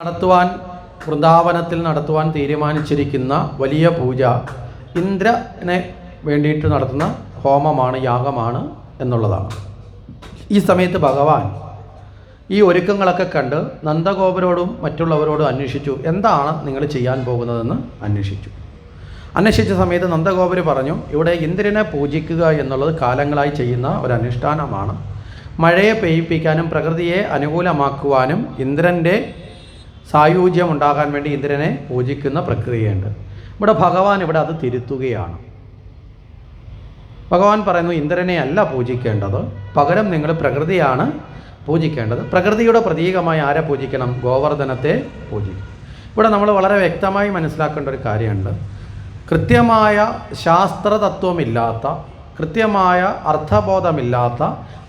നടത്തുവാൻ വൃന്ദാവനത്തിൽ നടത്തുവാൻ തീരുമാനിച്ചിരിക്കുന്ന വലിയ പൂജ ഇന്ദ്രനെ വേണ്ടിയിട്ട് നടത്തുന്ന ഹോമമാണ് യാഗമാണ് എന്നുള്ളതാണ്. ഈ സമയത്ത് ഭഗവാൻ ഈ ഒരുക്കങ്ങളൊക്കെ കണ്ട് നന്ദഗോപരോടും മറ്റുള്ളവരോടും അന്വേഷിച്ചു എന്താണ് നിങ്ങൾ ചെയ്യാൻ പോകുന്നതെന്ന് അന്വേഷിച്ചു. അന്വേഷിച്ച സമയത്ത് നന്ദഗോപര് പറഞ്ഞു ഇവിടെ ഇന്ദ്രനെ പൂജിക്കുക എന്നുള്ളത് കാലങ്ങളായി ചെയ്യുന്ന ഒരു അനുഷ്ഠാനമാണ്. മഴയെ പെയ്യിപ്പിക്കാനും പ്രകൃതിയെ അനുകൂലമാക്കുവാനും ഇന്ദ്രന്റെ സായുജ്യം ഉണ്ടാകാൻ വേണ്ടി ഇന്ദ്രനെ പൂജിക്കുന്ന പ്രക്രിയയുണ്ട്. ഇവിടെ ഭഗവാൻ ഇവിടെ അത് തിരുത്തുകയാണ്. ഭഗവാൻ പറയുന്നു ഇന്ദ്രനെ അല്ല പൂജിക്കേണ്ടത്. പകരം നിങ്ങൾ പ്രകൃതിയാണ് പൂജിക്കേണ്ടത്. പ്രകൃതിയുടെ പ്രതീകമായി ആരെ പൂജിക്കണം? ഗോവർദ്ധനത്തെ പൂജിക്കും. ഇവിടെ നമ്മൾ വളരെ വ്യക്തമായി മനസ്സിലാക്കേണ്ട ഒരു കാര്യമുണ്ട്. കൃത്യമായ ശാസ്ത്രതത്വമില്ലാത്ത കൃത്യമായ അർത്ഥബോധമില്ലാത്ത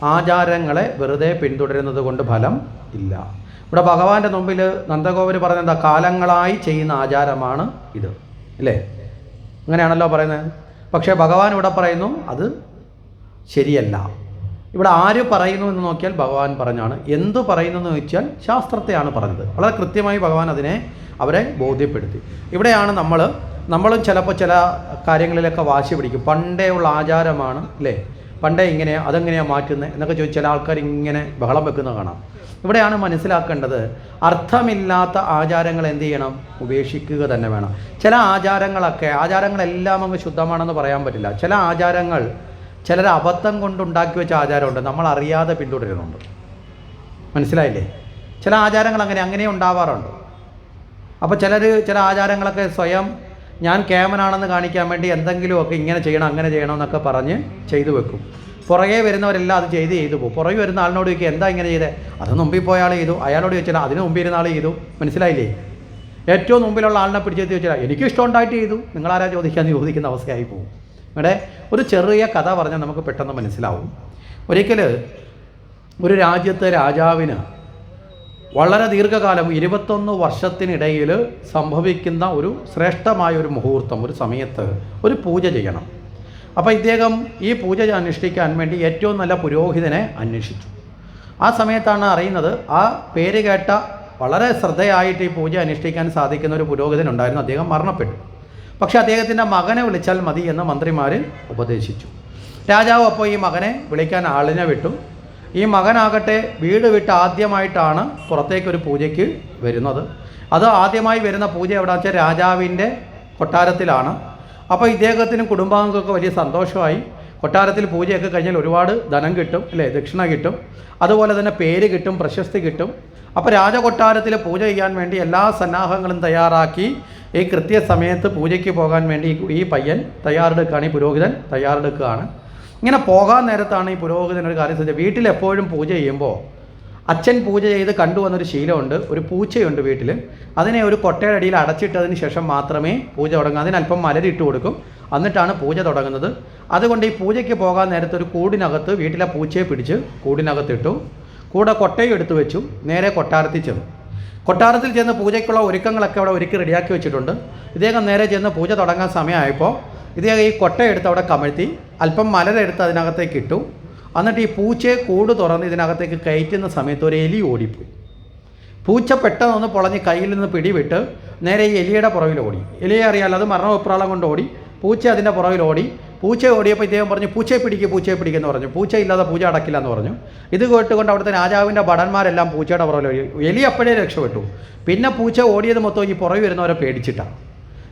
ആചാരങ്ങളെ വെറുതെ പിന്തുടരുന്നത് കൊണ്ട് ഫലം ഇല്ല. ഇവിടെ ഭഗവാന്റെ മുമ്പിൽ നന്ദഗോപര് പറയുന്ന എന്താ? കാലങ്ങളായി ചെയ്യുന്ന ആചാരമാണ് ഇത്. അല്ലേ? അങ്ങനെയാണല്ലോ പറയുന്നത്. പക്ഷേ ഭഗവാൻ ഇവിടെ പറയുന്നു അത് ശരിയല്ല. ഇവിടെ ആര് പറയുന്നു എന്ന് നോക്കിയാൽ ഭഗവാൻ പറഞ്ഞാണ്. എന്തു പറയുന്നു എന്ന് ചോദിച്ചാൽ ശാസ്ത്രത്തെയാണ് പറഞ്ഞത്. വളരെ കൃത്യമായി ഭഗവാൻ അതിനെ അവരെ ബോധ്യപ്പെടുത്തി. ഇവിടെയാണ് നമ്മൾ നമ്മളും ചിലപ്പോൾ ചില കാര്യങ്ങളിലൊക്കെ വാശി പിടിക്കും. പണ്ടേ ഉള്ള ആചാരമാണ് അല്ലേ? പണ്ടേ ഇങ്ങനെ അതെങ്ങനെയാണ് മാറ്റുന്നത് എന്നൊക്കെ ചോദിച്ച് ചില ആൾക്കാർ ഇങ്ങനെ ബഹളം വെക്കുന്നത് കാണാം. ഇവിടെയാണ് മനസ്സിലാക്കേണ്ടത് അർത്ഥമില്ലാത്ത ആചാരങ്ങൾ എന്ത് ചെയ്യണം? ഉപേക്ഷിക്കുക തന്നെ വേണം. ചില ആചാരങ്ങളൊക്കെ ആചാരങ്ങളെല്ലാം അങ്ങ് ശുദ്ധമാണെന്ന് പറയാൻ പറ്റില്ല. ചില ആചാരങ്ങൾ ചിലർ അബദ്ധം കൊണ്ടുണ്ടാക്കി വെച്ച ആചാരമുണ്ട്. നമ്മൾ അറിയാതെ പിന്തുടരുന്നുണ്ട്. മനസ്സിലായില്ലേ? ചില ആചാരങ്ങൾ അങ്ങനെ അങ്ങനെ ഉണ്ടാവാറുണ്ട്. അപ്പോൾ ചിലർ ചില ആചാരങ്ങളൊക്കെ സ്വയം ഞാൻ കേമനാണെന്ന് കാണിക്കാൻ വേണ്ടി എന്തെങ്കിലുമൊക്കെ ഇങ്ങനെ ചെയ്യണം അങ്ങനെ ചെയ്യണം എന്നൊക്കെ പറഞ്ഞ് ചെയ്തു വെക്കും. പുറകെ വരുന്നവരെല്ലാം അത് ചെയ്ത് ചെയ്തു പോകും. പുറകെ വരുന്ന ആളിനോട് ചോദിക്കുക എന്താ ഇങ്ങനെ ചെയ്തേ? അത് മുമ്പിൽ പോയ ആൾ ചെയ്തു. അയാളോട് ചോദിച്ചാൽ അതിന് മുമ്പിൽ ഇരുന്ന ആൾ ചെയ്തു. മനസ്സിലായില്ലേ? ഏറ്റവും മുമ്പിലുള്ള ആളിനെ പിടിച്ചെത്തി ചോദിച്ചാൽ എനിക്ക് ഇഷ്ടമുണ്ടായിട്ട് ചെയ്തു. നിങ്ങളാരാ ചോദിക്കാമെന്ന് ചോദിക്കുന്ന അവസ്ഥയായി പോകും. ഇവിടെ ഒരു ചെറിയ കഥ പറഞ്ഞാൽ നമുക്ക് പെട്ടെന്ന് മനസ്സിലാവും. ഒരിക്കൽ ഒരു രാജ്യത്തെ രാജാവിന് വളരെ ദീർഘകാലം ഇരുപത്തൊന്ന് വർഷത്തിനിടയിൽ സംഭവിക്കുന്ന ഒരു ശ്രേഷ്ഠമായ ഒരു മുഹൂർത്തം ഒരു സമയത്ത് ഒരു പൂജ ചെയ്യണം. അപ്പോൾ ഇദ്ദേഹം ഈ പൂജ അനുഷ്ഠിക്കാൻ വേണ്ടി ഏറ്റവും നല്ല പുരോഹിതനെ അന്വേഷിച്ചു. ആ സമയത്താണ് അറിയുന്നത് ആ പേര് കേട്ട വളരെ ശ്രദ്ധയായിട്ട് ഈ പൂജ അനുഷ്ഠിക്കാൻ സാധിക്കുന്ന ഒരു പുരോഹിതൻ ഉണ്ടായിരുന്നു അദ്ദേഹം മരണപ്പെട്ടു. പക്ഷേ അദ്ദേഹത്തിന്റെ മകനെ വിളിച്ചാൽ മതി എന്ന് മന്ത്രിമാർ ഉപദേശിച്ചു. രാജാവ് അപ്പോൾ ഈ മകനെ വിളിക്കാൻ ആളിനെ വിട്ടു. ഈ മകനാകട്ടെ വീട് വിട്ട് ആദ്യമായിട്ടാണ് പുറത്തേക്കൊരു പൂജയ്ക്ക് വരുന്നത്. അത് ആദ്യമായി വരുന്ന പൂജ എവിടെ വെച്ചാൽ രാജാവിന്റെ കൊട്ടാരത്തിലാണ്. അപ്പോൾ ഇദ്ദേഹത്തിനും കുടുംബാംഗങ്ങൾക്കൊക്കെ വലിയ സന്തോഷമായി. കൊട്ടാരത്തിൽ പൂജയൊക്കെ കഴിഞ്ഞാൽ ഒരുപാട് ധനം കിട്ടും അല്ലേ? ദക്ഷിണ കിട്ടും. അതുപോലെ തന്നെ പേര് കിട്ടും പ്രശസ്തി കിട്ടും. അപ്പോൾ രാജകൊട്ടാരത്തിൽ പൂജ ചെയ്യാൻ വേണ്ടി എല്ലാ സന്നാഹങ്ങളും തയ്യാറാക്കി ഈ കൃത്യസമയത്ത് പൂജയ്ക്ക് പോകാൻ വേണ്ടി ഈ- പയ്യൻ തയ്യാറെടുക്കുകയാണ് ഈ പുരോഹിതൻ തയ്യാറെടുക്കുകയാണ്. ഇങ്ങനെ പോകാൻ നേരത്താണ് ഈ പുരോഹിതൻ ഒരു കാര്യം ശ്രദ്ധിച്ചത് വീട്ടിൽ എപ്പോഴും പൂജ ചെയ്യുമ്പോൾ അച്ഛൻ പൂജ ചെയ്ത് കണ്ടുവന്നൊരു ശീലമുണ്ട് ഒരു പൂച്ചയുണ്ട് വീട്ടിൽ. അതിനെ ഒരു കൊട്ടയുടെ അടിയിൽ അടച്ചിട്ടതിന് ശേഷം മാത്രമേ പൂജ തുടങ്ങൂ. അതിനല്പം മലരിട്ട് കൊടുക്കും. എന്നിട്ടാണ് പൂജ തുടങ്ങുന്നത്. അതുകൊണ്ട് ഈ പൂജയ്ക്ക് പോകാൻ നേരത്തെ ഒരു കൂടിനകത്ത് വീട്ടിലെ പൂച്ചയെ പിടിച്ച് കൂടിനകത്തിട്ടു. കൂടെ കൊട്ടയും എടുത്തു വെച്ചു. നേരെ കൊട്ടാരത്തിൽ ചെന്നു. കൊട്ടാരത്തിൽ ചെന്ന് പൂജയ്ക്കുള്ള ഒരുക്കങ്ങളൊക്കെ അവിടെ ഒരുക്കി റെഡിയാക്കി വെച്ചിട്ടുണ്ട്. ഇദ്ദേഹം നേരെ ചെന്ന് പൂജ തുടങ്ങാൻ സമയമായപ്പോൾ ഇദ്ദേഹം ഈ കൊട്ടയെടുത്ത് അവിടെ കമഴ്ത്തി. അല്പം മലരെടുത്ത് അതിനകത്തേക്ക് ഇട്ടു. എന്നിട്ട് ഈ പൂച്ചയെ കൂട് തുറന്ന് ഇതിനകത്തേക്ക് കയറ്റുന്ന സമയത്ത് ഒരു എലി ഓടിപ്പോയി. പൂച്ച പെട്ടെന്ന് ഒന്ന് പൊളഞ്ഞ് കയ്യിൽ നിന്ന് പിടിവിട്ട് നേരെ ഈ എലിയുടെ പുറകിൽ ഓടി. എലിയെ അറിയാലോ അത് മരണവിപ്രാളം കൊണ്ട് ഓടി. പൂച്ച അതിന്റെ പുറകിൽ ഓടി. പൂച്ച ഓടിയപ്പോൾ ഇദ്ദേഹം പറഞ്ഞു പൂച്ചയെ പിടിക്കുക പൂച്ചയെ പിടിക്കുമെന്ന് പറഞ്ഞു. പൂച്ച ഇല്ലാതെ പൂജ അടക്കില്ല എന്ന് പറഞ്ഞു. ഇത് കേട്ടുകൊണ്ട് അവിടുത്തെ രാജാവിന്റെ ഭടന്മാരെല്ലാം പൂച്ചയുടെ പുറകിൽ ഓടി. എലി അപ്പോഴേ രക്ഷപ്പെട്ടു. പിന്നെ പൂച്ച ഓടിയത് മൊത്തം ഈ പുറകിൽ വരുന്നവരെ പേടിച്ചിട്ടാണ്.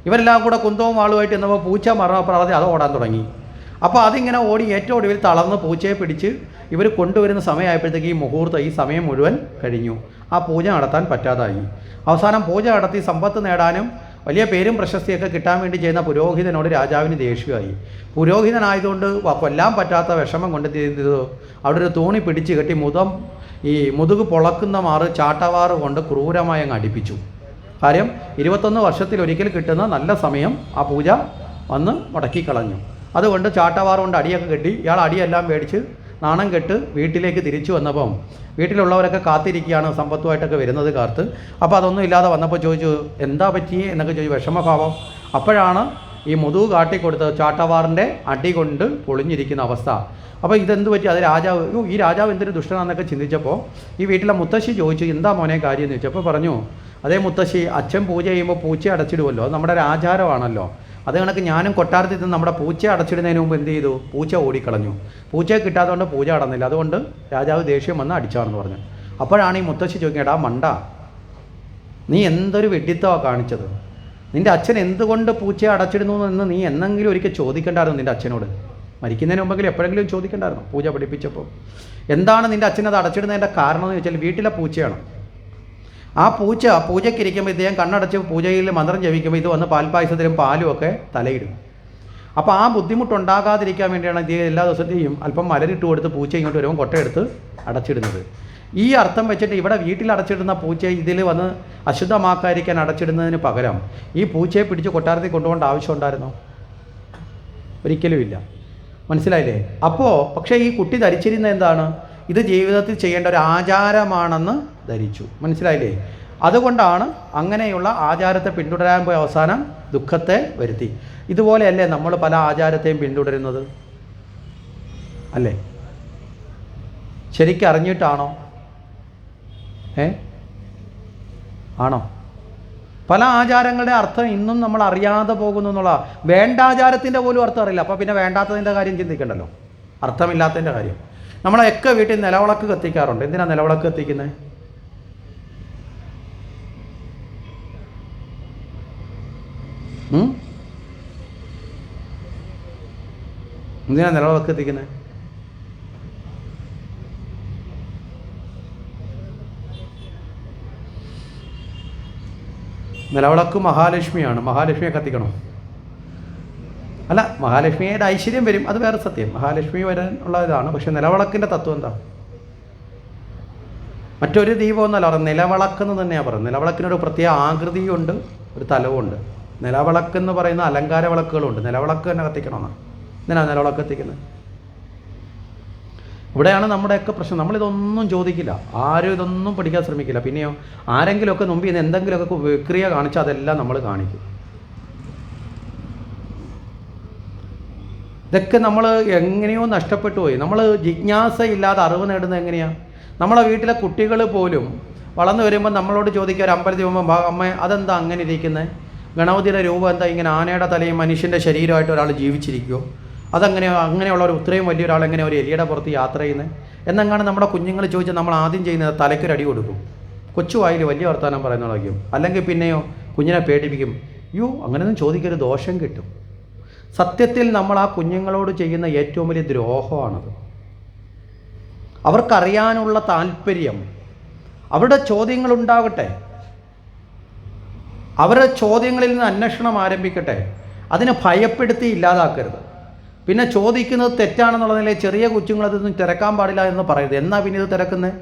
ഇവരെല്ലാം കൂടെ കുന്തവും വാളുമായിട്ട് എന്നപ്പോൾ പൂച്ച മരണപ്രാളത്തിൽ അത് ഓടാൻ തുടങ്ങി. അപ്പോൾ അതിങ്ങനെ ഓടി ഏറ്റവും ഒടുവിൽ തളർന്ന് പൂച്ചയെ പിടിച്ച് ഇവർ കൊണ്ടുവരുന്ന സമയമായപ്പോഴത്തേക്ക് ഈ മുഹൂർത്തം ഈ സമയം മുഴുവൻ കഴിഞ്ഞു. ആ പൂജ നടത്താൻ പറ്റാതായി. അവസാനം പൂജ നടത്തി സമ്പത്ത് നേടാനും വലിയ പേരും പ്രശസ്തിയൊക്കെ കിട്ടാൻ വേണ്ടി ചെയ്യുന്ന പുരോഹിതനോട് രാജാവിന് ദേഷ്യമായി. പുരോഹിതനായതുകൊണ്ട് കൊല്ലാൻ പറ്റാത്ത വിഷമം കൊണ്ട് എന്ത് ചെയ്തു അവിടെ ഒരു തോണി പിടിച്ച് കെട്ടി മുതം ഈ മുതുക് പൊളക്കുന്ന മാറ് ചാട്ടവാറ് കൊണ്ട് ക്രൂരമായി അങ്ങ് അടിപ്പിച്ചു. കാര്യം ഇരുപത്തൊന്ന് വർഷത്തിൽ ഒരിക്കൽ കിട്ടുന്ന നല്ല സമയം ആ പൂജ വന്ന് മുടക്കിക്കളഞ്ഞു. അതുകൊണ്ട് ചാട്ടവാറ കൊണ്ട് അടിയൊക്കെ കെട്ടി ഇയാൾ അടിയെല്ലാം മേടിച്ച് നാണം കെട്ട് വീട്ടിലേക്ക് തിരിച്ചു വന്നപ്പം വീട്ടിലുള്ളവരൊക്കെ കാത്തിരിക്കുകയാണ് സമ്പത്തുമായിട്ടൊക്കെ വരുന്നത് കാർത്ത്. അപ്പോൾ അതൊന്നും ഇല്ലാതെ വന്നപ്പോൾ ചോദിച്ചു എന്താ പറ്റിയേ എന്നൊക്കെ ചോദിച്ചു വിഷമഭാവം. അപ്പോഴാണ് ഈ മുതു കാട്ടിക്കൊടുത്ത ചാട്ടവാറിന്റെ അടി കൊണ്ട് പൊളിഞ്ഞിരിക്കുന്ന അവസ്ഥ. അപ്പോൾ ഇതെന്ത് പറ്റി? അത് രാജാവ് ഈ രാജാവ് എന്തൊരു ദുഷ്ടനാണെന്നൊക്കെ ചിന്തിച്ചപ്പോൾ ഈ വീട്ടിലെ മുത്തശ്ശി ചോദിച്ചു എന്താ മോനെ കാര്യം? എന്ന് ചോദിച്ചപ്പോൾ പറഞ്ഞു അതേ മുത്തശ്ശി അച്ഛൻ പൂജ ചെയ്യുമ്പോൾ പൂച്ച അടച്ചിടുമല്ലോ അത് നമ്മുടെ ഒരു ആചാരമാണല്ലോ. അത് കണക്ക് ഞാനും കൊട്ടാരത്തിൽ നിന്ന് നമ്മുടെ പൂച്ച അടച്ചിടുന്നതിന് മുമ്പ് എന്ത് ചെയ്തു? പൂച്ച ഓടിക്കളഞ്ഞു. പൂച്ച കിട്ടാത്തതുകൊണ്ട് പൂജ അടന്നില്ല അതുകൊണ്ട് രാജാവ് ദേഷ്യം വന്ന് അടിച്ചാണെന്ന് പറഞ്ഞു. അപ്പോഴാണ് ഈ മുത്തശ്ശി ചോദിക്കേടാ മണ്ട. നീ എന്തൊരു വെഡിത്തമാണ് കാണിച്ചത്? നിന്റെ അച്ഛൻ എന്തുകൊണ്ട് പൂച്ച അടച്ചിടുന്നു എന്ന് നീ എന്നെങ്കിലും ഒരിക്കൽ ചോദിക്കേണ്ടായിരുന്നു നിന്റെ അച്ഛനോട്? മരിക്കുന്നതിന് മുമ്പെങ്കിലും എപ്പോഴെങ്കിലും ചോദിക്കേണ്ടായിരുന്നു പൂജ പഠിപ്പിച്ചപ്പോൾ. എന്താണ് നിന്റെ അച്ഛൻ അത് അടച്ചിടുന്നതിന്റെ കാരണം എന്ന് ചോദിച്ചാൽ വീട്ടിലെ പൂച്ചയാണ്. ആ പൂച്ച പൂജയ്ക്കിരിക്കുമ്പോൾ ഇദ്ദേഹം കണ്ണടച്ച് പൂജയിൽ മന്ത്രം ജപിക്കുമ്പോൾ ഇത് വന്ന് പാൽപ്പായസത്തിലും പാലും ഒക്കെ തലയിടും. അപ്പോൾ ആ ബുദ്ധിമുട്ടുണ്ടാകാതിരിക്കാൻ വേണ്ടിയാണ് ഇദ്ദേഹം എല്ലാ ദിവസത്തെയും അല്പം മലരിട്ട് കൊടുത്ത് പൂച്ച ഇങ്ങോട്ട് വരുമ്പോൾ കൊട്ടയെടുത്ത് അടച്ചിടുന്നത്. ഈ അർത്ഥം വെച്ചിട്ട് ഇവിടെ വീട്ടിൽ അടച്ചിടുന്ന പൂച്ച ഇതിൽ വന്ന് അശുദ്ധമാക്കാതിരിക്കാൻ അടച്ചിടുന്നതിന് പകരം ഈ പൂച്ചയെ പിടിച്ച് കൊട്ടാരത്തിൽ കൊണ്ടുപോകേണ്ട ആവശ്യം ഉണ്ടായിരുന്നോ? ഒരിക്കലും ഇല്ല മനസ്സിലായില്ലേ? അപ്പോൾ പക്ഷേ ഈ കുട്ടി ധരിച്ചിരുന്ന എന്താണ്? ഇത് ജീവിതത്തിൽ ചെയ്യേണ്ട ഒരു ആചാരമാണെന്ന് ധരിച്ചു. മനസ്സിലായില്ലേ? അതുകൊണ്ടാണ് അങ്ങനെയുള്ള ആചാരത്തെ പിന്തുടരാൻ പോയ അവസാനം ദുഃഖത്തെ വരുത്തി. ഇതുപോലെയല്ലേ നമ്മൾ പല ആചാരത്തെയും പിന്തുടരുന്നത്? അല്ലേ? ശരിക്കും അറിഞ്ഞിട്ടാണോ? ഏ? ആണോ? പല ആചാരങ്ങളുടെ അർത്ഥം ഇന്നും നമ്മൾ അറിയാതെ പോകുന്നു എന്നുള്ള വേണ്ട ആചാരത്തിന്റെ പോലും അർത്ഥം അറിയില്ല. അപ്പോൾ പിന്നെ വേണ്ടാത്തതിന്റെ കാര്യം ചിന്തിക്കണ്ടല്ലോ. അർത്ഥമില്ലാത്തതിന്റെ കാര്യം. നമ്മളെയൊക്കെ വീട്ടിൽ നിലവിളക്ക് കത്തിക്കാറുണ്ട്. എന്തിനാണ് നിലവിളക്ക് കത്തിക്കുന്നത് എന്തിനാണ് എന്തിനാ നിലവിളക്ക് കത്തിക്കുന്നത് നിലവിളക്ക് മഹാലക്ഷ്മിയാണ്. മഹാലക്ഷ്മിയെ കത്തിക്കണം? അല്ല മഹാലക്ഷ്മിയുടെ ഐശ്വര്യം വരും. അത് വേറെ സത്യം. മഹാലക്ഷ്മി വരാനുള്ള ഇതാണ്. പക്ഷെ നിലവിളക്കിന്റെ തത്വം എന്താ? മറ്റൊരു ദീപമൊന്നല്ല പറയുന്നത് നിലവിളക്കെന്ന് തന്നെയാണ് പറയുന്നത്. നിലവിളക്കിനൊരു പ്രത്യേക ആകൃതിയുണ്ട് ഒരു തലവുമുണ്ട് നിലവിളക്കെന്ന് പറയുന്ന അലങ്കാര വിളക്കുകളുണ്ട്. നിലവിളക്ക് തന്നെ കത്തിക്കണമെന്നാണ് എന്തിനാണ് നിലവിളക്ക് കത്തിക്കുന്നത്? ഇവിടെയാണ് നമ്മുടെയൊക്കെ പ്രശ്നം. നമ്മളിതൊന്നും ചോദിക്കില്ല. ആരും ഇതൊന്നും പഠിക്കാൻ ശ്രമിക്കില്ല. പിന്നെയോ ആരെങ്കിലുമൊക്കെ മുമ്പിൽ നിന്ന് എന്തെങ്കിലുമൊക്കെ വിക്രിയ കാണിച്ചാൽ അതെല്ലാം നമ്മൾ കാണിക്കും. ഇതൊക്കെ നമ്മൾ എങ്ങനെയോ നഷ്ടപ്പെട്ടു പോയി. നമ്മൾ ജിജ്ഞാസ ഇല്ലാതെ അറിവ് നേടുന്നത് എങ്ങനെയാണ് നമ്മളെ വീട്ടിലെ കുട്ടികൾ പോലും വളർന്നു വരുമ്പോൾ നമ്മളോട് ചോദിക്കുക ഒരു അമ്പലത്തിൽ പോകുമ്പോൾ അമ്മ അതെന്താ അങ്ങനെ ഇരിക്കുന്നത് ഗണപതിയുടെ രൂപം എന്താ? ഇങ്ങനെ ആനയുടെ തലയും മനുഷ്യന്റെ ശരീരമായിട്ട് ഒരാൾ ജീവിച്ചിരിക്കുമോ അതങ്ങനെ അങ്ങനെയുള്ള ഒരു ഇത്രയും വലിയ ഒരാൾ എങ്ങനെ ഒരു എലിയുടെ പുറത്ത് യാത്ര ചെയ്യുന്നത് എന്നെങ്ങാണ് നമ്മുടെ കുഞ്ഞുങ്ങൾ ചോദിച്ചാൽ നമ്മൾ ആദ്യം ചെയ്യുന്നത് തലയ്ക്കൊരടി കൊടുക്കും. കൊച്ചു വായിൽ വലിയ വർത്തമാനം പറയുന്നതായിരിക്കും. അല്ലെങ്കിൽ പിന്നെയോ കുഞ്ഞിനെ പേടിപ്പിക്കും. യു അങ്ങനെയൊന്നും ചോദിക്കരുത്. ദോഷം കിട്ടും. സത്യത്തിൽ നമ്മൾ ആ കുഞ്ഞുങ്ങളോട് ചെയ്യുന്ന ഏറ്റവും വലിയ ദ്രോഹമാണത്. അവർക്കറിയാനുള്ള താല്പര്യം അവരുടെ ചോദ്യങ്ങൾ ഉണ്ടാകട്ടെ അവരുടെ ചോദ്യങ്ങളിൽ നിന്ന് അന്വേഷണം ആരംഭിക്കട്ടെ. അതിനെ ഭയപ്പെടുത്തി ഇല്ലാതാക്കരുത്. പിന്നെ ചോദിക്കുന്നത് തെറ്റാണെന്നുള്ള നിലയിൽ ചെറിയ കുച്ചുങ്ങളതൊന്നും തിരക്കാൻ പാടില്ല എന്ന് പറയരുത്. എന്നാ പിന്നെ ഇത് തിരക്കുന്നത്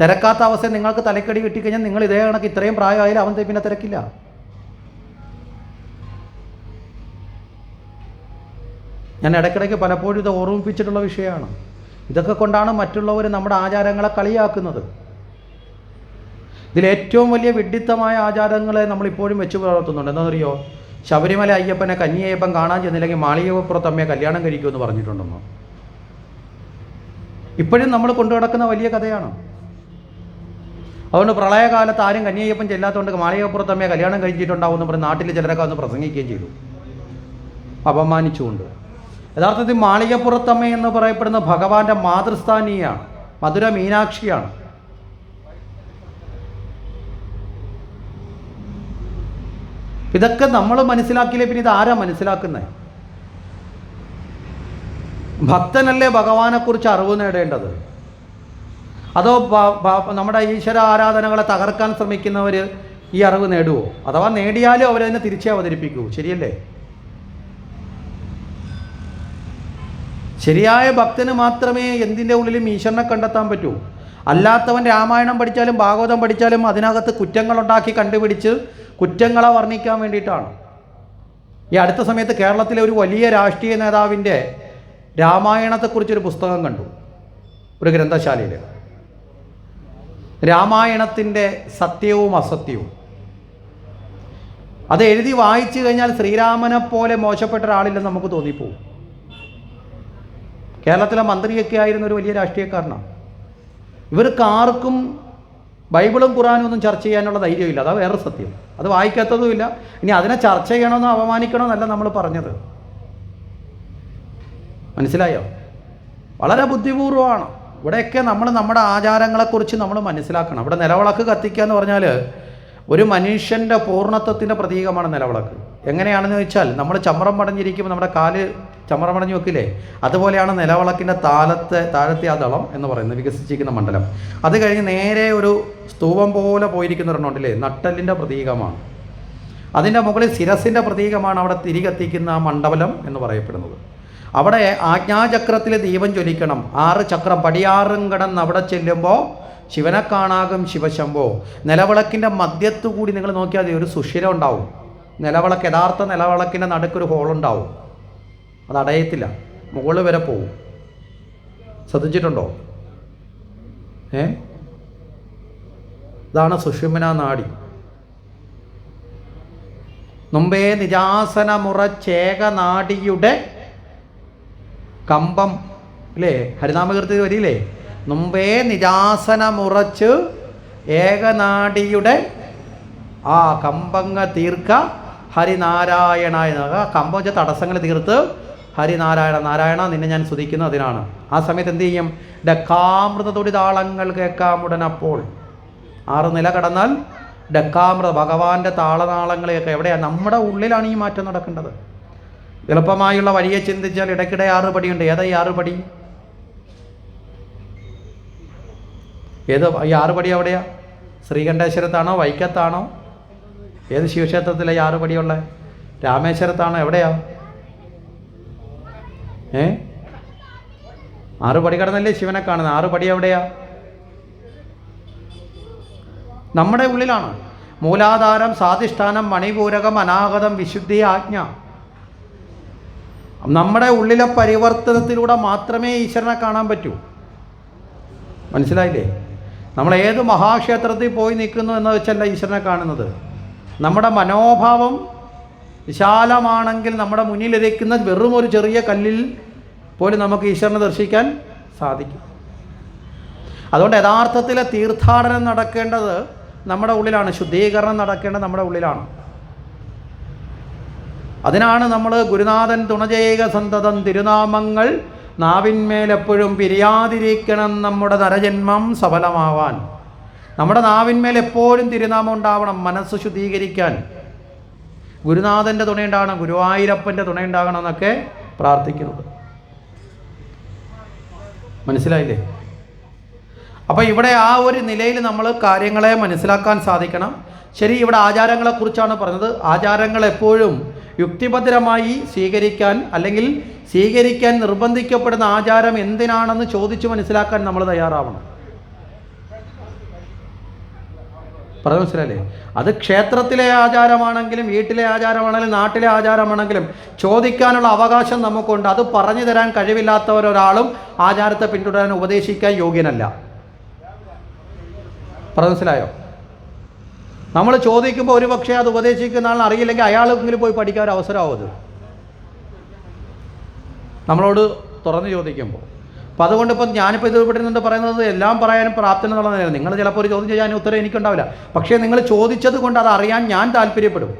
തിരക്കാത്ത അവസരം നിങ്ങൾക്ക് തലക്കടി കിട്ടിക്കഴിഞ്ഞാൽ നിങ്ങൾ ഇതേ കണക്ക് ഇത്രയും പ്രായമായാലും അവൻ പിന്നെ തിരക്കില്ല. ഞാൻ ഇടയ്ക്കിടയ്ക്ക് പലപ്പോഴും ഇത് ഓർമ്മിപ്പിച്ചിട്ടുള്ള വിഷയമാണ്. ഇതൊക്കെ കൊണ്ടാണ് മറ്റുള്ളവർ നമ്മുടെ ആചാരങ്ങളെ കളിയാക്കുന്നത്. ഇതിലേറ്റവും വലിയ വിഡ്ഢിത്തമായ ആചാരങ്ങളെ നമ്മളിപ്പോഴും വെച്ച് പുലർത്തുന്നുണ്ട്. എന്താണെന്നറിയോ? ശബരിമല അയ്യപ്പനെ കന്യയ്യപ്പൻ കാണാൻ ചെന്നില്ലെങ്കിൽ മാളികപ്പുറത്ത് അമ്മയെ കല്യാണം കഴിക്കുമെന്ന് പറഞ്ഞിട്ടുണ്ടെന്നോ. ഇപ്പോഴും നമ്മൾ കൊണ്ടു നടക്കുന്ന വലിയ കഥയാണ്. അതുകൊണ്ട് പ്രളയകാലത്ത് ആരും കന്യയ്യപ്പൻ ചെല്ലാത്തതുകൊണ്ട് മാളികപ്പുറത്ത് അമ്മയെ കല്യാണം കഴിച്ചിട്ടുണ്ടാവും എന്ന് പറഞ്ഞ് നാട്ടിൽ ചിലരൊക്കെ വന്ന് പ്രസംഗിക്കുകയും ചെയ്തു. അപമാനിച്ചുകൊണ്ട്. യഥാർത്ഥത്തിൽ മാളികപ്പുറത്തമ്മ എന്ന് പറയപ്പെടുന്ന ഭഗവാന്റെ മാതൃസ്ഥാനീയാണ്. മധുര മീനാക്ഷിയാണ്. ഇതൊക്കെ നമ്മൾ മനസ്സിലാക്കിയില്ലേ? പിന്നെ ഇത് ആരാ മനസ്സിലാക്കുന്നത് ഭക്തനല്ലേ ഭഗവാനെക്കുറിച്ച് അറിവ് നേടേണ്ടത്? അതോ നമ്മുടെ ഈശ്വര ആരാധനകളെ തകർക്കാൻ ശ്രമിക്കുന്നവർ ഈ അറിവ് നേടുവോ? അഥവാ നേടിയാലും അവരതിനെ തിരിച്ചേ അവതരിപ്പിക്കൂ. ശരിയല്ലേ? ശരിയായ ഭക്തന് മാത്രമേ എന്തിന്റെ ഉള്ളിലും ഈശ്വരനെ കണ്ടെത്താൻ പറ്റൂ. അല്ലാത്തവൻ രാമായണം പഠിച്ചാലും ഭാഗവതം പഠിച്ചാലും അതിനകത്ത് കുറ്റങ്ങളുണ്ടാക്കി കണ്ടുപിടിച്ച് കുറ്റങ്ങളെ വർണിക്കാൻ വേണ്ടിയിട്ടാണ്. ഈ അടുത്ത സമയത്ത് കേരളത്തിലെ ഒരു വലിയ രാഷ്ട്രീയ നേതാവിന്റെ രാമായണത്തെക്കുറിച്ചൊരു പുസ്തകം കണ്ടു. ഒരു ഗ്രന്ഥശാലയിൽ രാമായണത്തിന്റെ സത്യവും അസത്യവും. അത് എഴുതി വായിച്ചു കഴിഞ്ഞാൽ ശ്രീരാമനെ പോലെ മോശപ്പെട്ട ഒരാളില്ലെന്ന് നമുക്ക് തോന്നിപ്പോവും. കേരളത്തിലെ മന്ത്രിയൊക്കെ ആയിരുന്ന ഒരു വലിയ രാഷ്ട്രീയക്കാരനാണ് ഇവർക്ക് ആർക്കും ബൈബിളും ഖുറാനും ഒന്നും ചർച്ച ചെയ്യാനുള്ള ധൈര്യമില്ല. അതാ വേറെ സത്യം. അത് വായിക്കാത്തതുമില്ല. ഇനി അതിനെ ചർച്ച ചെയ്യണമെന്നോ അപമാനിക്കണമെന്നല്ല നമ്മൾ പറഞ്ഞത്. മനസ്സിലായോ? വളരെ ബുദ്ധിപൂർവമാണ് ഇവിടെയൊക്കെ നമ്മൾ നമ്മുടെ ആചാരങ്ങളെക്കുറിച്ച് നമ്മൾ മനസ്സിലാക്കണം. ഇവിടെ നിലവിളക്ക് കത്തിക്കുക എന്ന് പറഞ്ഞാൽ ഒരു മനുഷ്യന്റെ പൂർണത്വത്തിന്റെ പ്രതീകമാണ് നിലവിളക്ക്. എങ്ങനെയാണെന്ന് വെച്ചാൽ നമ്മൾ ചമ്രം പടഞ്ഞിരിക്കുമ്പോൾ നമ്മുടെ കാൽ ചമ്രം പടഞ്ഞു വെക്കില്ലേ? അതുപോലെയാണ് നിലവിളക്കിന്റെ താലത്തെ താഴത്തെ ആ ദളം എന്ന് പറയുന്നത് വികസിച്ചിരിക്കുന്ന മണ്ഡലം. അത് കഴിഞ്ഞ് നേരെ ഒരു സ്തൂപം പോലെ പോയിരിക്കുന്ന ഒരെണ്ണമുണ്ടല്ലേ നട്ടലിന്റെ പ്രതീകമാണ്. അതിന്റെ മുകളിൽ ശിരസിന്റെ പ്രതീകമാണ് അവിടെ തിരികത്തിക്കുന്ന ആ മണ്ഡലം എന്ന് പറയപ്പെടുന്നത്. അവിടെ ആജ്ഞാചക്രത്തിൽ ദീപം ജ്വലിക്കണം. ആറ് ചക്രം പടിയാറും കടന്ന് അവിടെ ചെല്ലുമ്പോൾ ശിവനെ കാണാകും ശിവശംഭോ. നിലവിളക്കിന്റെ മധ്യത്തു കൂടി നിങ്ങൾ നോക്കിയാൽ ഒരു സുഷിരം ഉണ്ടാവും. നിലവിളക്ക് യഥാർത്ഥ നിലവിളക്കിന്റെ നടുക്കൊരു ഹോളുണ്ടാവും അത് അടയത്തില്ല മുകളിൽ വരെ പോവും. ശ്രദ്ധിച്ചിട്ടുണ്ടോ? ഏ? ഇതാണ് സുഷുമന നാടി. മുമ്പേ നിജാസനമുറ നാടിയുടെ കമ്പം അല്ലേ ഹരിനാമകീർത്തി വരിയില്ലേ? മുമ്പേ നിജാസനമുറച്ച് ഏകനാടിയുടെ ആ കമ്പങ്ങ തീർക്ക ഹരിനാരായണ കമ്പം വെച്ച തടസ്സങ്ങൾ തീർത്ത് ഹരിനാരായണ നാരായണ നിന്നെ ഞാൻ സ്തുതിക്കുന്നു അതിനാണ്. ആ സമയത്ത് എന്ത് ചെയ്യും? ഡക്കാമൃത കേൾക്കാം ഉടനപ്പോൾ. ആറ് നില കടന്നാൽ ഡക്കാമൃത ഭഗവാന്റെ താളനാളങ്ങളെയൊക്കെ എവിടെയാണ് നമ്മുടെ ഉള്ളിലാണ് ഈ മാറ്റം നടക്കേണ്ടത്. എളുപ്പമായുള്ള വഴിയെ ചിന്തിച്ചാൽ ഇടയ്ക്കിടെ ആറ് പടിയുണ്ട് ഏതാ ഈ ആറ് പടി ഏത് ഈ ആറ് പടി എവിടെയാ ശ്രീകണ്ഠേശ്വരത്താണോ? വൈക്കത്താണോ? ഏത് ശിവക്ഷേത്രത്തിലെ ഈ ആറ് പടിയുള്ള രാമേശ്വരത്താണോ? എവിടെയാ? ഏ? ആറ് പടി കടന്നല്ലേ ശിവനെ കാണുന്നത്? ആറ് പടി എവിടെയാ? നമ്മുടെ ഉള്ളിലാണ്. മൂലാധാരം സാധിഷ്ഠാനം മണിപൂരകം അനാഗതം വിശുദ്ധി ആജ്ഞ. നമ്മുടെ ഉള്ളിലെ പരിവർത്തനത്തിലൂടെ മാത്രമേ ഈശ്വരനെ കാണാൻ പറ്റൂ. മനസ്സിലായില്ലേ? നമ്മൾ ഏത് മഹാക്ഷേത്രത്തിൽ പോയി നിൽക്കുന്നു എന്ന് വെച്ചല്ല ഈശ്വരനെ കാണുന്നത്? നമ്മുടെ മനോഭാവം വിശാലമാണെങ്കിൽ നമ്മുടെ മുന്നിലിരിക്കുന്ന വെറും ഒരു ചെറിയ കല്ലിൽ പോലും നമുക്ക് ഈശ്വരനെ ദർശിക്കാൻ സാധിക്കും. അതുകൊണ്ട് യഥാർത്ഥത്തിലെ തീർത്ഥാടനം നടക്കേണ്ടത് നമ്മുടെ ഉള്ളിലാണ്. ശുദ്ധീകരണം നടക്കേണ്ടത് നമ്മുടെ ഉള്ളിലാണ്. അതിനാണ് നമ്മൾ ഗുരുനാഥൻ തുണജൈക സന്തതം. തിരുനാമങ്ങൾ നാവിന്മേലെപ്പോഴും പിരിയാതിരിക്കണം നമ്മുടെ നരജന്മം സഫലമാവാൻ. നമ്മുടെ നാവിന്മേൽ എപ്പോഴും തിരുനാമം ഉണ്ടാവണം. മനസ്സ് ശുദ്ധീകരിക്കാൻ. ഗുരുനാഥന്റെ തുണയുണ്ടാകണം ഗുരുവായൂരപ്പന്റെ തുണയുണ്ടാകണം എന്നൊക്കെ പ്രാർത്ഥിക്കുന്നത്. മനസ്സിലായില്ലേ? അപ്പോൾ ഇവിടെ ആ ഒരു നിലയിൽ നമ്മൾ കാര്യങ്ങളെ മനസ്സിലാക്കാൻ സാധിക്കണം. ശരി ഇവിടെ ആചാരങ്ങളെക്കുറിച്ചാണ് പറഞ്ഞത്. ആചാരങ്ങൾ എപ്പോഴും യുക്തിഭദ്രമായി സ്വീകരിക്കാൻ അല്ലെങ്കിൽ സ്വീകരിക്കാൻ നിർബന്ധിക്കപ്പെടുന്ന ആചാരം എന്തിനാണെന്ന് ചോദിച്ചു മനസ്സിലാക്കാൻ നമ്മൾ തയ്യാറാവണം. പറഞ്ഞു മനസ്സിലല്ലേ അത് ക്ഷേത്രത്തിലെ ആചാരമാണെങ്കിലും വീട്ടിലെ ആചാരമാണെങ്കിലും നാട്ടിലെ ആചാരമാണെങ്കിലും ചോദിക്കാനുള്ള അവകാശം നമുക്കുണ്ട്. അത് പറഞ്ഞു തരാൻ കഴിവില്ലാത്തവരൊരാളും ആചാരത്തെ പിന്തുടരാൻ ഉപദേശിക്കാൻ യോഗ്യനല്ല. പറഞ്ഞു മനസ്സിലായോ? നമ്മൾ ചോദിക്കുമ്പോൾ ഒരു പക്ഷേ അത് ഉപദേശിക്കുന്ന ആളിന് അറിയില്ലെങ്കിൽ അയാളെങ്കിലും പോയി പഠിക്കാൻ ഒരു അവസരമാവും നമ്മളോട് തുറന്ന് ചോദിക്കുമ്പോൾ അപ്പം അതുകൊണ്ട് ഇപ്പം ഞാനിപ്പോൾ ഇത് ഇവിടെ പറയുന്നത് എല്ലാം പറയാനും പ്രാപ്തൻ എന്നുള്ളതാണ് നിങ്ങൾ ചിലപ്പോൾ ഒരു ചോദ്യം ചെയ്യാൻ ഉത്തരം എനിക്കുണ്ടാവില്ല. പക്ഷേ നിങ്ങൾ ചോദിച്ചത് കൊണ്ട് അത് അറിയാൻ ഞാൻ താല്പര്യപ്പെടും.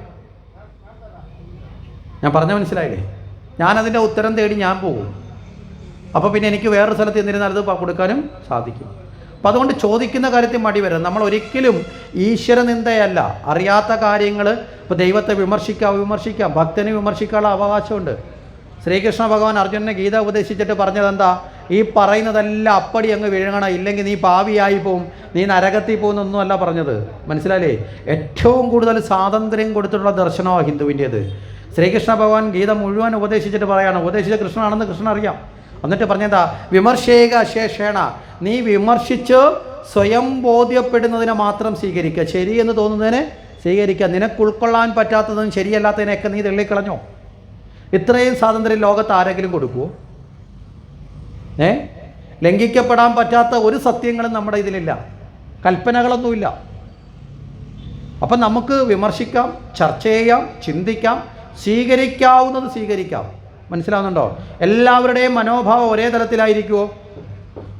ഞാൻ പറഞ്ഞ മനസ്സിലായില്ലേ? ഞാനതിന്റെ ഉത്തരം തേടി ഞാൻ പോകും. അപ്പോൾ പിന്നെ എനിക്ക് വേറൊരു സ്ഥലത്ത് എന്നിരുന്നാൽ അത് കൊടുക്കാനും സാധിക്കും. അപ്പം അതുകൊണ്ട് ചോദിക്കുന്ന കാര്യത്തിൽ മടി വരും നമ്മൾ ഒരിക്കലും ഈശ്വരനിന്ദയല്ല. അറിയാത്ത കാര്യങ്ങൾ ഇപ്പോൾ ദൈവത്തെ വിമർശിക്കാം വിമർശിക്കാം. ഭക്തനെ വിമർശിക്കാനുള്ള അവകാശമുണ്ട്. ശ്രീകൃഷ്ണ ഭഗവാൻ അർജുനനെ ഗീത ഉപദേശിച്ചിട്ട് പറഞ്ഞത് എന്താ ഈ പറയുന്നതെല്ലാം അപ്പടി അങ്ങ് വിഴുങ്ങണം. ഇല്ലെങ്കിൽ നീ പാവിയായി പോവും. നീ നരകത്തിൽ പോകുന്നൊന്നുമല്ല പറഞ്ഞത്. മനസ്സിലായില്ലേ? ഏറ്റവും കൂടുതൽ സ്വാതന്ത്ര്യം കൊടുത്തിട്ടുള്ള ദർശനമാണ് ഹിന്ദുവിന്റേത്. ശ്രീകൃഷ്ണ ഭഗവാൻ ഗീത മുഴുവൻ ഉപദേശിച്ചിട്ട് പറയാണ്. ഉപദേശിച്ച കൃഷ്ണനാണെന്ന് കൃഷ്ണൻ അറിയാം എന്നിട്ട് പറഞ്ഞെന്താ? വിമർശേക ശേഷേണ. നീ വിമർശിച്ച് സ്വയം ബോധ്യപ്പെടുന്നതിനെ മാത്രം സ്വീകരിക്കുക. ശരിയെന്ന് തോന്നുന്നതിനെ സ്വീകരിക്കുക. നിനക്ക് ഉൾക്കൊള്ളാൻ പറ്റാത്തതും ശരിയല്ലാത്തതിനെയൊക്കെ നീ തള്ളിക്കളഞ്ഞോ ഇത്രയും സ്വാതന്ത്ര്യം ലോകത്ത് ആരെങ്കിലും കൊടുക്കുമോ ഏ? ലംഘിക്കപ്പെടാൻ പറ്റാത്ത ഒരു സത്യങ്ങളും നമ്മുടെ ഇതിലില്ല. കൽപ്പനകളൊന്നുമില്ല. അപ്പം നമുക്ക് വിമർശിക്കാം ചർച്ച ചെയ്യാം ചിന്തിക്കാം സ്വീകരിക്കാവുന്നത് സ്വീകരിക്കാം. മനസ്സിലാവുന്നുണ്ടോ? എല്ലാവരുടെയും മനോഭാവം ഒരേ തലത്തിലായിരിക്കുമോ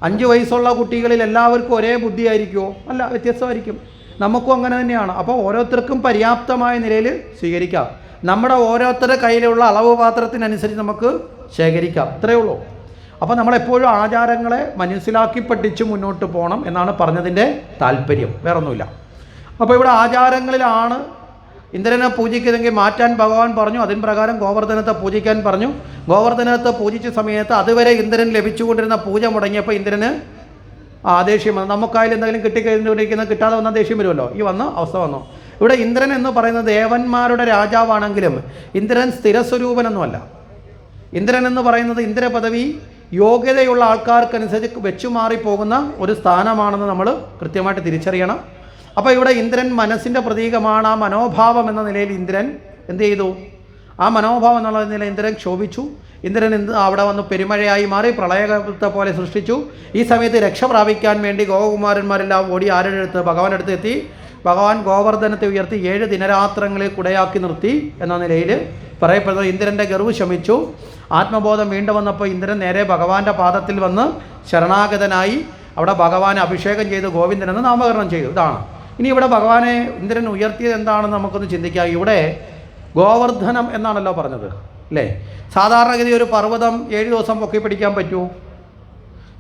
അഞ്ച് വയസ്സുള്ള കുട്ടികളിൽ എല്ലാവർക്കും ഒരേ ബുദ്ധിയായിരിക്കുമോ അല്ല വ്യത്യസ്തമായിരിക്കും. നമുക്കും അങ്ങനെ തന്നെയാണ്. അപ്പോൾ ഓരോരുത്തർക്കും പര്യാപ്തമായ നിലയിൽ സ്വീകരിക്കാം. നമ്മുടെ ഓരോരുത്തരുടെ കയ്യിലുള്ള അളവ് പാത്രത്തിനനുസരിച്ച് നമുക്ക് ശേഖരിക്കാം. ഇത്രയേ ഉള്ളൂ. അപ്പോൾ നമ്മളെപ്പോഴും ആചാരങ്ങളെ മനസ്സിലാക്കി പഠിച്ച് മുന്നോട്ട് പോകണം എന്നാണ് പറഞ്ഞതിന്റെ താല്പര്യം. വേറൊന്നുമില്ല. അപ്പോൾ ഇവിടെ ആചാരങ്ങളിലാണ് ഇന്ദ്രനെ പൂജിക്കുന്നതെങ്കിൽ മാറ്റാൻ ഭഗവാൻ പറഞ്ഞു. അതിന് പ്രകാരം ഗോവർദ്ധനത്തെ പൂജിക്കാൻ പറഞ്ഞു. ഗോവർദ്ധനത്തെ പൂജിച്ച സമയത്ത് അതുവരെ ഇന്ദ്രൻ ലഭിച്ചുകൊണ്ടിരുന്ന പൂജ മുടങ്ങിയപ്പോൾ ഇന്ദ്രന് ആ ദേഷ്യം വന്നു. നമുക്കായാലും എന്തെങ്കിലും കിട്ടിക്കഴിഞ്ഞുകൊണ്ടിരിക്കുന്ന കിട്ടാതെ വന്ന ദേഷ്യം വരുമല്ലോ? ഈ വന്ന അവസ്ഥ വന്നു. ഇവിടെ ഇന്ദ്രൻ എന്ന് പറയുന്നത് ദേവന്മാരുടെ രാജാവാണെങ്കിലും ഇന്ദ്രൻ സ്ഥിരസ്വരൂപനൊന്നുമല്ല. ഇന്ദ്രൻ എന്ന് പറയുന്നത് ഇന്ദ്ര പദവി യോഗ്യതയുള്ള ആൾക്കാർക്കനുസരിച്ച് വെച്ചു മാറിപ്പോകുന്ന ഒരു സ്ഥാനമാണെന്ന് നമ്മൾ കൃത്യമായിട്ട് തിരിച്ചറിയണം. അപ്പോൾ ഇവിടെ ഇന്ദ്രൻ മനസ്സിന്റെ പ്രതീകമാണ് ആ മനോഭാവം എന്ന നിലയിൽ ഇന്ദ്രൻ എന്ത് ചെയ്തു? ആ മനോഭാവം എന്നുള്ള നിലയിൽ ഇന്ദ്രൻ ക്ഷോഭിച്ചു. ഇന്ദ്രൻ എന്ത് അവിടെ വന്ന് പെരുമഴയായി മാറി പ്രളയത്തെ പോലെ സൃഷ്ടിച്ചു. ഈ സമയത്ത് രക്ഷ പ്രാപിക്കാൻ വേണ്ടി ഗോകുമാരന്മാരെല്ലാം ഓടി ആരുടെ അടുത്ത് എത്തി. ഭഗവാൻ ഗോവർദ്ധനത്തെ ഉയർത്തി ഏഴ് ദിനരാത്രങ്ങളെ കുടയാക്കി നിർത്തി എന്ന നിലയിൽ പറയപ്പെടുന്നത് ഇന്ദ്രന്റെ ഗർവ് ശമിച്ചു. ആത്മബോധം വീണ്ടും വന്നപ്പോൾ ഇന്ദ്രൻ നേരെ ഭഗവാന്റെ പാദത്തിൽ വന്ന് ശരണാഗതനായി അവിടെ ഭഗവാനെ അഭിഷേകം ചെയ്ത് ഗോവിന്ദനെന്ന് നാമകരണം ചെയ്തു. ഇതാണ്. ഇനി ഇവിടെ ഭഗവാനെ ഇന്ദ്രൻ ഉയർത്തിയത് എന്താണെന്ന് നമുക്കൊന്ന് ചിന്തിക്കാം. ഇവിടെ ഗോവർദ്ധനം എന്നാണല്ലോ പറഞ്ഞത്. അല്ലേ? സാധാരണഗതി ഒരു പർവതം ഏഴ് ദിവസം പൊക്കി പിടിക്കാൻ പറ്റുമോ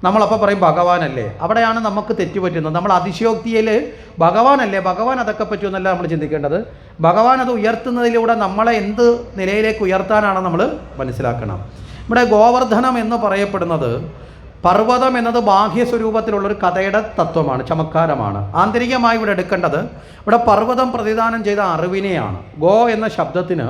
നമ്മളപ്പോൾ പറയും ഭഗവാനല്ലേ? അവിടെയാണ് നമുക്ക് തെറ്റുപറ്റുന്നത്. നമ്മൾ അതിശയോക്തിയിൽ ഭഗവാനല്ലേ? ഭഗവാൻ അതൊക്കെ പറ്റുമെന്നല്ല നമ്മൾ ചിന്തിക്കേണ്ടത്? ഭഗവാൻ അത് ഉയർത്തുന്നതിലൂടെ നമ്മളെ എന്ത് നിലയിലേക്ക് ഉയർത്താനാണ് നമ്മൾ മനസ്സിലാക്കണം. ഇവിടെ ഗോവർദ്ധനം എന്ന് പറയപ്പെടുന്നത് പർവതം എന്നത് ബാഹ്യ സ്വരൂപത്തിലുള്ളൊരു കഥയുടെ തത്വമാണ് ചമത്കാരമാണ്. ആന്തരികമായി ഇവിടെ എടുക്കേണ്ടത് ഇവിടെ പർവതം പ്രതിദാനം ചെയ്ത അറിവിനെയാണ്. ഗോ എന്ന ശബ്ദത്തിന്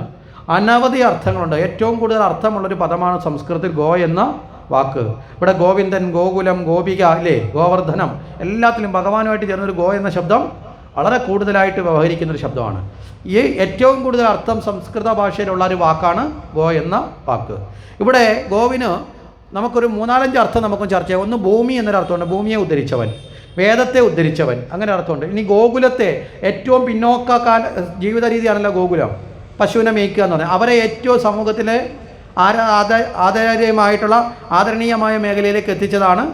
അനവധി അർത്ഥങ്ങളുണ്ട്. ഏറ്റവും കൂടുതൽ അർത്ഥമുള്ളൊരു പദമാണ് സംസ്കൃതത്തിൽ ഗോ എന്ന വാക്ക്. ഇവിടെ ഗോവിന്ദൻ ഗോകുലം ഗോപിക അല്ലേ ഗോവർദ്ധനം. എല്ലാത്തിലും ഭഗവാനുമായിട്ട് ചേർന്നൊരു ഗോ എന്ന ശബ്ദം വളരെ കൂടുതലായിട്ട് വ്യവഹരിക്കുന്ന ഒരു ശബ്ദമാണ്. ഈ ഏറ്റവും കൂടുതൽ അർത്ഥം സംസ്കൃത ഭാഷയിലുള്ള ഒരു വാക്കാണ് ഗോ എന്ന വാക്ക്. ഇവിടെ ഗോവിന് നമുക്കൊരു മൂന്നാലഞ്ച് അർത്ഥം നമുക്ക് ചർച്ച ചെയ്യാം. ഒന്ന് ഭൂമി എന്നൊരു അർത്ഥമുണ്ട്. ഭൂമിയെ ഉദ്ധരിച്ചവൻ. വേദത്തെ ഉദ്ധരിച്ചവൻ. അങ്ങനെ അർത്ഥമുണ്ട്. ഇനി ഗോകുലത്തെ ഏറ്റവും പിന്നോക്ക കാല ജീവിത രീതിയാണല്ലോ ഗോകുലം. പശുവിനെ മേയ്ക്കുക എന്ന് പറഞ്ഞാൽ. അവരെ ഏറ്റവും സമൂഹത്തിലെ ആരാ ആദ ആദരണീയമായിട്ടുള്ള ആദരണീയമായ മേഖലയിലേക്ക് എത്തിച്ചതാണ്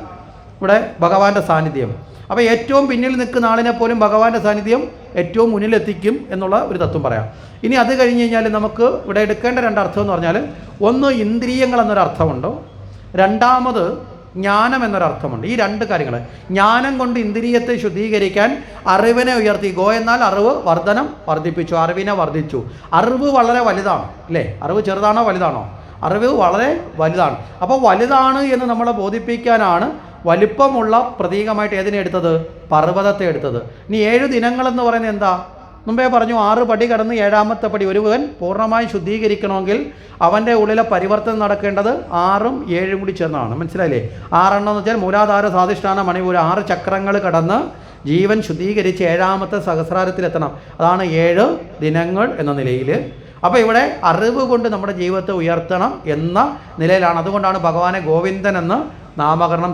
ഇവിടെ ഭഗവാന്റെ സാന്നിധ്യം. അപ്പോൾ ഏറ്റവും പിന്നിൽ നിൽക്കുന്ന ആളിനെ പോലും ഭഗവാന്റെ സാന്നിധ്യം ഏറ്റവും മുന്നിലെത്തിക്കും എന്നുള്ള ഒരു തത്വം പറയാം. ഇനി അത് കഴിഞ്ഞ് കഴിഞ്ഞാൽ നമുക്ക് ഇവിടെ എടുക്കേണ്ട രണ്ടർത്ഥം എന്ന് പറഞ്ഞാൽ ഒന്ന് ഇന്ദ്രിയങ്ങൾ എന്നൊരർത്ഥമുണ്ട് രണ്ടാമത് ജ്ഞാനം എന്നൊരർത്ഥമുണ്ട് ഈ രണ്ട് കാര്യങ്ങൾ ജ്ഞാനം കൊണ്ട് ഇന്ദ്രിയത്തെ ശുദ്ധീകരിക്കാൻ അറിവിനെ ഉയർത്തി ഗോ എന്നാൽ അറിവ് വർധനം വർദ്ധിപ്പിച്ചു. അറിവിനെ വർദ്ധിച്ചു. അറിവ് വളരെ വലുതാണ്. അല്ലേ? അറിവ് ചെറുതാണോ വലുതാണോ? അറിവ് വളരെ വലുതാണ്. അപ്പോൾ വലുതാണ് എന്ന് നമ്മളെ ബോധിപ്പിക്കാനാണ് വലിപ്പമുള്ള പ്രതീകമായിട്ട് ഏതിനെ എടുത്തത്? പർവതത്തെ എടുത്തത്. ഇനി ഏഴ് ദിനങ്ങളെന്ന് പറയുന്നത് എന്താ? മുമ്പേ പറഞ്ഞു ആറ് പടി കടന്ന് ഏഴാമത്തെ പടി ഒരുവൻ പൂർണമായും ശുദ്ധീകരിക്കണമെങ്കിൽ അവന്റെ ഉള്ളിലെ പരിവർത്തനം നടക്കേണ്ടത് ആറും ഏഴും കൂടി ചേർന്നാണ്. മനസ്സിലായില്ലേ? ആറെണ്ണം എന്ന് വെച്ചാൽ മൂലാധാര സ്വാധിഷ്ഠാന മണിപൂര ആറ് ചക്രങ്ങൾ കടന്ന് ജീവൻ ശുദ്ധീകരിച്ച് ഏഴാമത്തെ സഹസ്രാരത്തിലെത്തണം. അതാണ് ഏഴ് ദിനങ്ങൾ എന്ന നിലയിൽ അപ്പോൾ ഇവിടെ അറിവ് കൊണ്ട് നമ്മുടെ ജീവിതത്തെ ഉയർത്തണം എന്ന നിലയിലാണ്. അതുകൊണ്ടാണ് ഭഗവാനെ ഗോവിന്ദൻ എന്ന് നാമകരണം